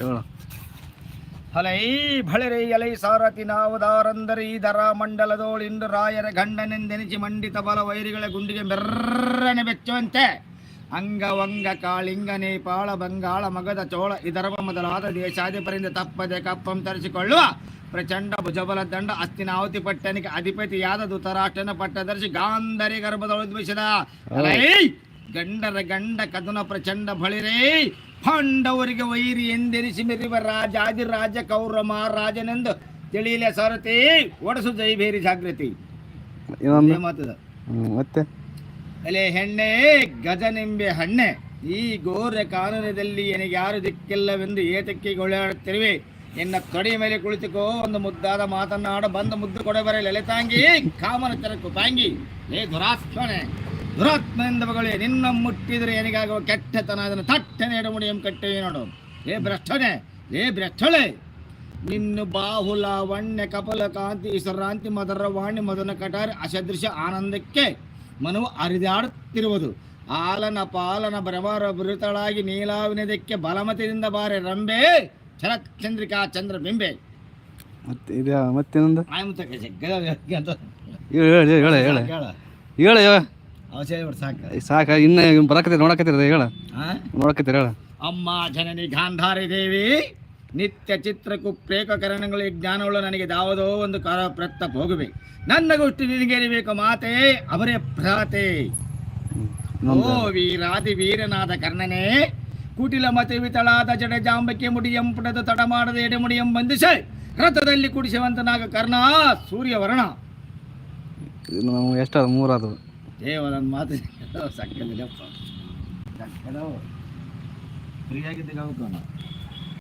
ಹೇಳು ಹಲೈ ಭಳೆರೈ ಎಲೈ ಸಾರಥಿ ನಾವದಾರಂದರಿ ದರ ಮಂಡಲದೋಳಿಂದು ರಾಯರ ಗಂಡನೆಂದೆನಿಸಿ ಮಂಡಿತ ಬಲ ವೈರಿಗಳ ಗುಂಡಿಗೆ ಬೆರ್ರನೆ ಬೆಚ್ಚುವಂತೆ. ಅಂಗವಂಗ ಕಾಳಿಂಗ ನೇಪಾಳ ಬಂಗಾಳ ಮಗದ ಚೋಳ ಇದರ ಮೊದಲಾದ ದೇಶಾಧಿಪರಿಂದ ತಪ್ಪದೆ ಕಪ್ಪಂ ತರಿಸಿಕೊಳ್ಳುವ. ಪ್ರಚಂಡ ಭುಜಬಲ ದಂಡ ಅಸ್ತಿನಾವತಿ ಪಟ್ಟಣಿಗೆ ಅಧಿಪತಿಯಾದ ಧೃತರಾಷ್ಟ್ರನ ಪಟ್ಟದರ್ಶಿ ಗಾಂಧರಿ ಗರ್ಭದೊಳದ್ವಿಷದ ಅಲೈ ಗಂಡರ ಗಂಡ ಕದನ ಪ್ರಚಂಡ ಬಳಿರೇ ಪಾಂಡವರಿಗೆ ವೈರಿ ಎಂದೆನಿಸಿ ಮೆರಿವ ರಾಜಾದಿರಾಜ ಕೌರ ಮಹಾರಾಜನೆಂದು ತಿಳಿಯಲೆ ಸಾರತಿ ಒಡಸು ಜೈಬೇರಿ ಜಾಗೃತಿ ಜಾಗ್ರತಿ. ಮಾತದ. ಮತ್ತೆ? ಎಲೆ ಹೆಣ್ಣೆ ಗಜನೆಂಬೆ ಹಣ್ಣೆ ಈ ಘೋರ ಕಾನೂನದಲ್ಲಿ ನನಗೆ ಯಾರು ದಿಕ್ಕಿಲ್ಲವೆಂದು ಏತಕ್ಕೆ ಗೊಳಾಡುತ್ತಿರುವೆ ಎನ್ನ ತೊಡೆ ಮೇಲೆ ಕುಳಿತುಕೋ ಒಂದು ಮುದ್ದಾದ ಮಾತನ್ನಾಡ ಬಂದ ಮುದ್ದು ಕೊಡೆ ಬರಲಿ ಎಲೆತಾಂಗಿ ಕಾಮನ ಚರಕು ತಾಂಗಿ ಲೇ ದುರಾತ್ಮನೆ ದುರಾತ್ಮನಿಂದ ಮಗಳೇ ನಿನ್ನ ಮುಟ್ಟಿದರೆ ಏನಿಗಾಗುವ? ಕೆಟ್ಟತನ ಅದನ್ನು ತಟ್ಟನೆ ಎಡಮುಡಿಯಂ ಕಟ್ಟೆ ನೋಡು. ಏ ಭ್ರಷ್ಟನೆ ಏ ಭ್ರಷ್ಟಳೆ ನಿನ್ನ ಬಾಹುಲ ವಣ್ಯ ಕಪಲ ಕಾಂತಿ ವಿಶ್ರಾಂತಿ ಮದರ ವಾಣಿ ಮದನ ಕಟಾರಿ ಅಸದೃಶ ಆನಂದಕ್ಕೆ ಮನವು ಅರಿದಾಡುತ್ತಿರುವುದು. ಆಲನ ಪಾಲನ ಭ್ರಮರ ಬೃತಳಾಗಿ ನೀಲಾವಿನದಕ್ಕೆ ಬಲಮತಿಯಿಂದ ಬಾರೆ ರಂಬೆ ಚಂದ್ರಿಕಾ ಚಂದ್ರ ಬಿಂಬೆ. ಮತ್ತೆ ಇದು ಹೇಳ ಹೇಳ ಹೇಳು ಹೇಳು. ಸಾಕು. ಸಾಕ ಇನ್ನು ಬರಕತ್ತೀರಿ ನೋಡಕತ್ತೀರಿ ಹೇಳು? ನೋಡಕತ್ತೀರಿ ಹೇಳು. ಅಮ್ಮ ಜನನಿ ಗಾಂಧಾರಿ ದೇವಿ ನಿತ್ಯ ಚಿತ್ರಕ್ಕೂ ಪ್ರೇಕಕರಣಗಳು ಈ ಜ್ಞಾನಗಳು ನನಗೆ ಯಾವುದೋ ಒಂದು ಕರ ಪ್ರತ್ತ ಹೋಗುವೆ ನನ್ನ ಗುಷ್ಟಿ ನಿನಗೆ ಬೇಕು ಮಾತೆ ಅವರೇ ಭ್ರಾತೆ. ಓ ವೀರಾದಿ ವೀರನಾದ ಕರ್ಣನೇ ಕುಟಿಲ ಮತಿ ವಿತಳಾದ ಜಡಜಾಂಬಕ್ಕೆ ಮುಡಿಯಂ ಪುಟದ ತಡ ಮಾಡದ ಎಡೆ ಮುಡಿಯಂ ಬಂಧಿಸ ರಥದಲ್ಲಿ ಕುಡಿಸುವಂತನಾಗ ಕರ್ಣ ಸೂರ್ಯವರ್ಣ. ಎಷ್ಟು ಮೂರಾದವು ದೇವರನ್ನ ಮಾತು ಸಕ್ಕದಿಲ್ಲಪ್ಪ ಸಕ್ಕದವು ಫ್ರೀಯಾಗಿದ್ದಾಗ ಹೋಗೋಣ